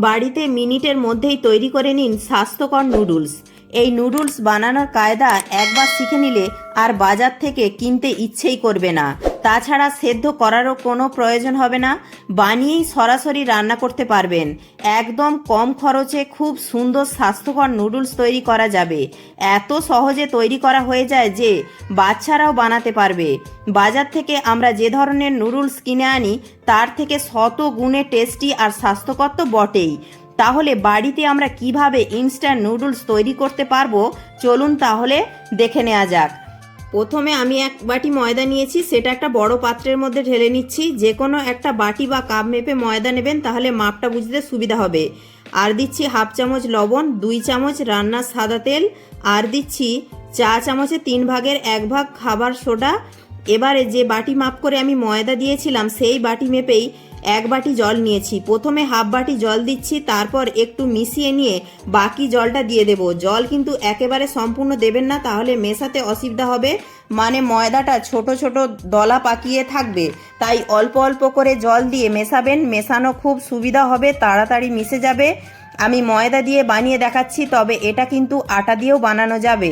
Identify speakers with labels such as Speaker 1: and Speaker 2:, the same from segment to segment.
Speaker 1: বাড়িতে মিনিটের মধ্যেই তৈরি করে নিন স্বাস্থ্যকর নুডলস। এই নুডলস বানানোর কায়দা একবার শিখে নিলে আর বাজার থেকে কিনতে ইচ্ছেই করবে না। তাছাড়া সেদ্ধ করারও কোনো প্রয়োজন হবে না। বানিয়েই সরাসরি রান্না করতে পারবেন। একদম কম খরচে খুব সুন্দর স্বাস্থ্যকর নুডলস তৈরি করা যাবে। এত সহজে তৈরি করা হয়ে যায় যে বাচ্চারাও বানাতে পারবে। বাজার থেকে আমরা যে ধরনের নুডলস কিনে আনি, তার থেকে শত গুণে টেস্টি আর স্বাস্থ্যকর তো বটেই। তাহলে বাড়িতে আমরা কীভাবে ইনস্ট্যান্ট নুডলস তৈরি করতে পারব? চলুন তাহলে দেখে নেওয়া যাক। প্রথমে আমি এক বাটি ময়দা নিয়েছি, সেটা একটা বড় পাত্রের মধ্যে ঢেলে নিচ্ছি। যে কোনো একটা বাটি বা কাপ মেপে ময়দা নেবেন, তাহলে মাপটা বুঝতে সুবিধা হবে। আর দিচ্ছি হাফ চামচ লবণ, দুই চামচ রান্নার সাদা তেল, আর দিচ্ছি চা চামচে তিন ভাগের এক ভাগ খাবার সোডা। এবারে যে বাটি মাপ করে আমি ময়দা দিয়েছিলাম, সেই বাটি মেপেই এক বাটি জল নিয়েছি। প্রথমে হাফ বাটি জল দিচ্ছি, তারপর একটু মিশিয়ে নিয়ে বাকি জলটা দিয়ে দেব। জল কিন্তু একেবারে সম্পূর্ণ দেবেন না, তাহলে মেশাতে অসুবিধা হবে। মানে ময়দাটা ছোট ছোট দলা পাকিয়ে থাকবে। তাই অল্প অল্প করে জল দিয়ে মেশাবেন। মেশানো খুব সুবিধা হবে, তাড়াতাড়ি মিশে যাবে। আমি ময়দা দিয়ে বানিয়ে দেখাচ্ছি, তবে এটা কিন্তু আটা দিয়েও বানানো যাবে।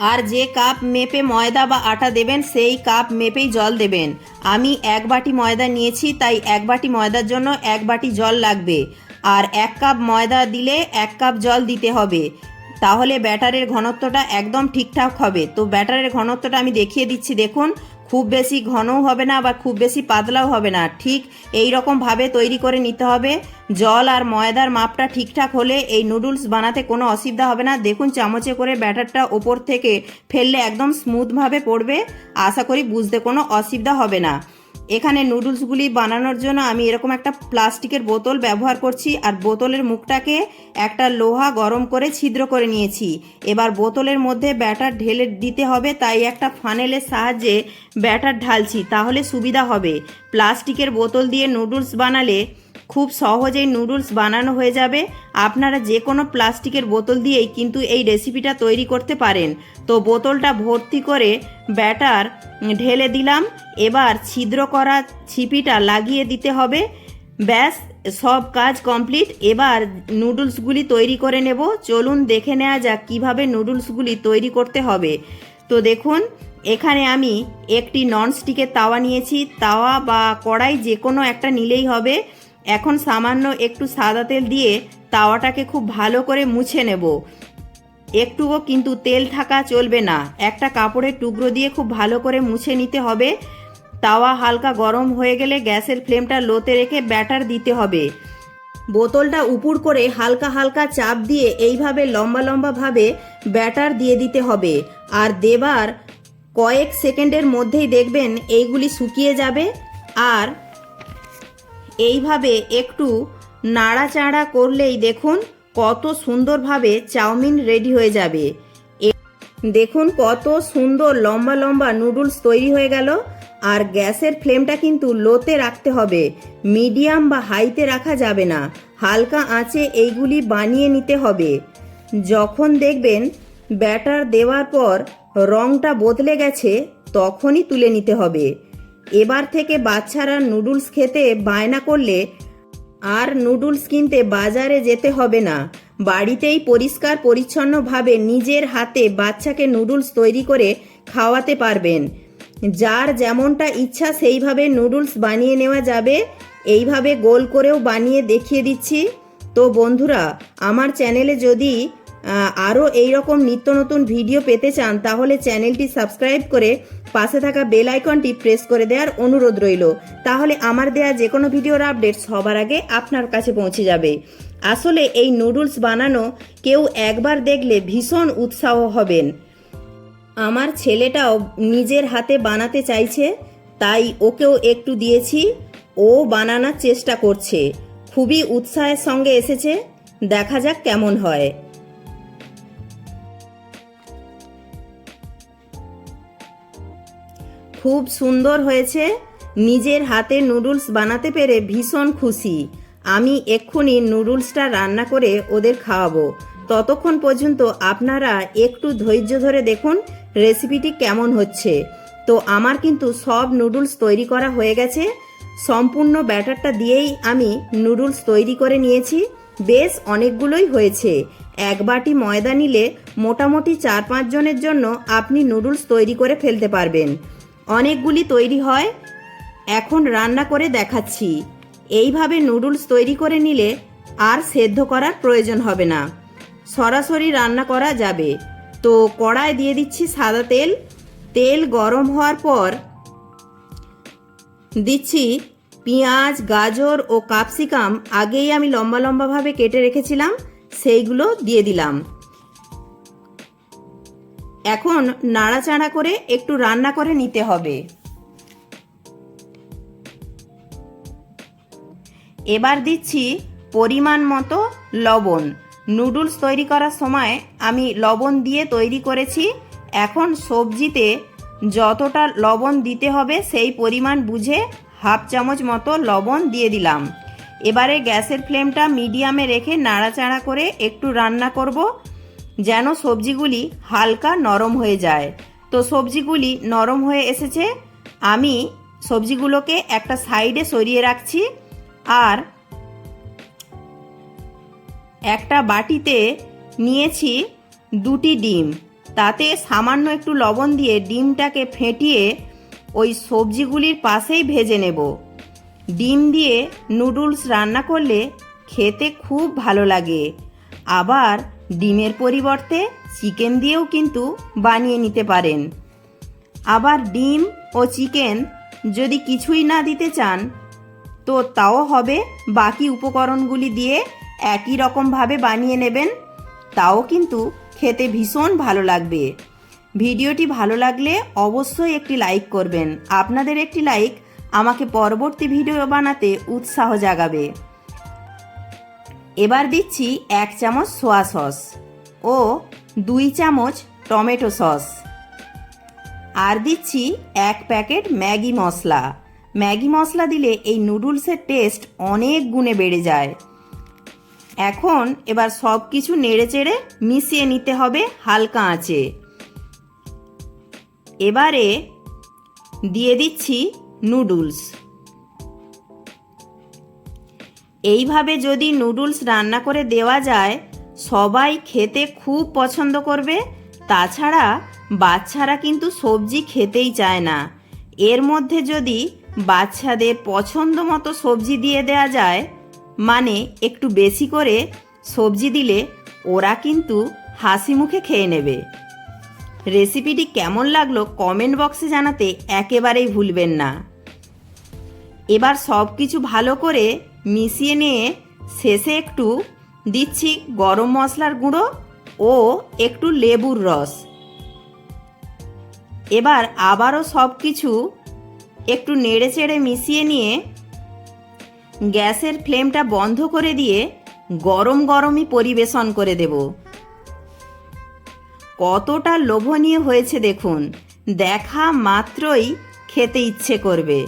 Speaker 1: আর যে কাপ মেপে ময়দা বা আটা দেবেন, সেই কাপ মেপেই জল দেবেন। আমি এক বাটি ময়দা নিয়েছি, তাই এক বাটি ময়দার জন্য এক বাটি জল লাগবে। আর এক কাপ ময়দা দিলে এক কাপ জল দিতে হবে। তাহলে ব্যাটারের ঘনত্বটা একদম ঠিকঠাক হবে। তো ব্যাটারের ঘনত্বটা আমি দেখিয়ে দিচ্ছি, দেখুন। খুব বেশি ঘনও হবে না বা খুব বেশি পাতলাও হবে না। ঠিক এই রকমভাবে তৈরি করে নিতে হবে। জল আর ময়দার মাপটা ঠিকঠাক হলে এই নুডলস বানাতে কোনো অসুবিধা হবে না। দেখুন চামচে করে ব্যাটারটা ওপর থেকে ফেললে একদম স্মুথভাবে পড়বে। আশা করি বুঝতে কোনো অসুবিধা হবে না। এখানে নুডলসগুলি বানানোর জন্য আমি এরকম একটা প্লাস্টিকের বোতল ব্যবহার করছি, আর বোতলের মুখটাকে একটা লোহা গরম করে ছিদ্র করে নিয়েছি। এবার বোতলের মধ্যে ব্যাটার ঢেলে দিতে হবে, তাই একটা ফানেলের সাহায্যে ব্যাটার ঢালছি, তাহলে সুবিধা হবে। প্লাস্টিকের বোতল দিয়ে নুডলস বানালে খুব সহজেই নুডলস বানানো হয়ে যাবে। আপনারা যে কোনো প্লাস্টিকের বোতল দিয়েই কিন্তু এই রেসিপিটা তৈরি করতে পারেন। তো বোতলটা ভর্তি করে ব্যাটার ঢেলে দিলাম। এবার ছিদ্র করা ছিপিটা লাগিয়ে দিতে হবে। ব্যাস, সব কাজ কমপ্লিট। এবার নুডলসগুলি তৈরি করে নেব। চলুন দেখে নেওয়া যাক কীভাবে নুডলসগুলি তৈরি করতে হবে। তো দেখুন, এখানে আমি একটি ননস্টিকের তাওয়া নিয়েছি। তাওয়া বা কড়াই যে কোনো একটা নিলেই হবে। এখন সামান্য একটু সাদা তেল দিয়ে তাওয়াটাকে খুব ভালো করে মুছে নেব। একটুও কিন্তু তেল থাকা চলবে না। একটা কাপড়ের টুকরো দিয়ে খুব ভালো করে মুছে নিতে হবে। তাওয়া হালকা গরম হয়ে গেলে গ্যাসের ফ্লেমটা লোতে রেখে ব্যাটার দিতে হবে। বোতলটা উপুর করে হালকা হালকা চাপ দিয়ে এইভাবে লম্বা লম্বা ভাবে ব্যাটার দিয়ে দিতে হবে। আর দেবার কয়েক সেকেন্ডের মধ্যেই দেখবেন এইগুলি শুকিয়ে যাবে। আর এইভাবে একটু নাড়াচাড়া করলেই দেখুন কত সুন্দরভাবে চাউমিন রেডি হয়ে যাবে। দেখুন কত সুন্দর লম্বা লম্বা নুডলস তৈরি হয়ে গেল। আর গ্যাসের ফ্লেমটা কিন্তু লোতে রাখতে হবে। মিডিয়াম বা হাইতে রাখা যাবে না। হালকা আঁচে এইগুলি বানিয়ে নিতে হবে। যখন দেখবেন ব্যাটার দেওয়ার পর রংটা বদলে গেছে, তখনই তুলে নিতে হবে। এবার থেকে বাচ্চারা নুডলস খেতে বায়না করলে আর নুডলস কিনতে বাজারে যেতে হবে না। বাড়িতেই পরিষ্কার পরিচ্ছন্নভাবে নিজের হাতে বাচ্চাকে নুডলস তৈরি করে খাওয়াতে পারবেন। যার যেমনটা ইচ্ছা সেইভাবে নুডলস বানিয়ে নেওয়া যাবে। এইভাবে গোল করেও বানিয়ে দেখিয়ে দিচ্ছি। তো বন্ধুরা, আমার চ্যানেলে যদি আরও এইরকম নিত্য নতুন ভিডিও পেতে চান, তাহলে চ্যানেলটি সাবস্ক্রাইব করে পাশে থাকা বেল আইকনটি প্রেস করে দেওয়ার অনুরোধ রইল। তাহলে আমার দেয়া যে কোনো ভিডিওর আপডেট সবার আগে আপনার কাছে পৌঁছে যাবে। আসলে এই নুডলস বানানো কেউ একবার দেখলে ভীষণ উৎসাহ হবেন। আমার ছেলেটাও নিজের হাতে বানাতে চাইছে, তাই ওকেও একটু দিয়েছি। ও বানানোর চেষ্টা করছে। খুবই উৎসাহের সঙ্গে এসেছে। দেখা যাক কেমন হয়। খুব সুন্দর হয়েছে। নিজের হাতে নুডলস বানাতে পেরে ভীষণ খুশি। আমি এক্ষুনি নুডলসটা রান্না করে ওদের খাওয়াবো। ততক্ষণ পর্যন্ত আপনারা একটু ধৈর্য ধরে দেখুন রেসিপিটি কেমন হচ্ছে। তো আমার কিন্তু সব নুডলস তৈরি করা হয়ে গেছে। সম্পূর্ণ ব্যাটারটা দিয়েই আমি নুডলস তৈরি করে নিয়েছি। বেশ অনেকগুলোই হয়েছে। এক বাটি ময়দা নিলে মোটামুটি চার পাঁচ জনের জন্য আপনি নুডলস তৈরি করে ফেলতে পারবেন। অনেকগুলি তৈরি হয়। এখন রান্না করে দেখাচ্ছি। এইভাবে নুডলস তৈরি করে নিলে আর সেদ্ধ করার প্রয়োজন হবে না। সরাসরি রান্না করা যাবে। তো কড়ায় দিয়ে দিচ্ছি সাদা তেল। তেল গরম হওয়ার পর দিচ্ছি পেঁয়াজ, গাজর ও ক্যাপসিকাম। আগেই আমি লম্বা লম্বাভাবে কেটে রেখেছিলাম। সেইগুলো দিয়ে দিলাম। এখন নাড়াচাড়া করে একটু রান্না করে নিতে হবে। এবার দিচ্ছি পরিমাণ মতো লবণ। নুডলস তৈরি করার সময় আমি লবণ দিয়ে তৈরি করেছি। এখন সবজিতে যতটা লবণ দিতে হবে সেই পরিমাণ বুঝে হাফ চামচ মতো লবণ দিয়ে দিলাম। এবারে গ্যাসের ফ্লেমটা মিডিয়ামে রেখে নাড়াচাড়া করে একটু রান্না করব। যেন সবজিগুলি হালকা নরম হয়ে যায়। তো সবজিগুলি নরম হয়ে এসেছে। আমি সবজিগুলোকে একটা সাইডে সরিয়ে রাখছি আর একটা বাটিতে নিয়েছি দুটি ডিম। তাতে সামান্য একটু লবণ দিয়ে ডিমটাকে ফেটিয়ে ওই সবজিগুলির পাশেই ভেজে নেব। ডিম দিয়ে নুডলস রান্না করলে খেতে খুব ভালো লাগে। আবার ডিমের পরিবর্তে চিকেন দিয়েও কিন্তু বানিয়ে নিতে পারেন। আবার ডিম ও চিকেন যদি কিছুই না দিতে চান, তো তাও হবে বাকি উপকরণগুলি দিয়ে একই রকমভাবে বানিয়ে নেবেন। তাও কিন্তু খেতে ভীষণ ভালো লাগবে। ভিডিওটি ভালো লাগলে অবশ্যই একটি লাইক করবেন। আপনাদের একটি লাইক আমাকে পরবর্তী ভিডিও বানাতে উৎসাহ জাগাবে। এবার দিচ্ছি এক চামচ সোয়া সস ও দুই চামচ টমেটো সস আর দিচ্ছি এক packet Maggi masala. Maggi masala দিলে এই নুডলসের টেস্ট অনেক গুণে বেড়ে যায়। এখন এবার সব কিছু নেড়ে চেড়ে মিশিয়ে নিতে হবে হালকা আঁচে। এবারে দিয়ে দিচ্ছি নুডলস। এইভাবে যদি নুডলস রান্না করে দেওয়া যায়, সবাই খেতে খুব পছন্দ করবে। তাছাড়া বাচ্চারা কিন্তু সবজি খেতেই চায় না। এর মধ্যে যদি বাচ্চাদের পছন্দ মতো সবজি দিয়ে দেওয়া যায় মানে একটু বেশি করে সবজি দিলে ওরা কিন্তু হাসি মুখে খেয়ে নেবে। রেসিপিটি কেমন লাগল কমেন্ট বক্সে জানাতে একেবারেই ভুলবেন না। এবার সব কিছু ভালো করে মিশিয়ে নিয়ে শেষে একটু দিচ্ছি গরম মশলার গুঁড়ো ও একটু লেবুর রস। এবার আবারও সব কিছু একটু নেড়ে চেড়ে মিশিয়ে নিয়ে গ্যাসের ফ্লেমটা বন্ধ করে দিয়ে গরম গরমই পরিবেশন করে দেব। কতটা লোভনীয় হয়েছে দেখুন, দেখা মাত্রই খেতে ইচ্ছে করবে।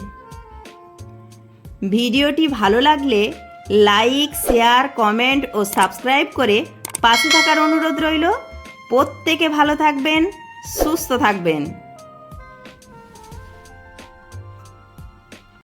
Speaker 1: ভিডিওটি ভালো লাগলে লাইক, শেয়ার, কমেন্ট ও সাবস্ক্রাইব করে পাশে থাকার অনুরোধ রইল। প্রত্যেকে ভালো থাকবেন, সুস্থ থাকবেন।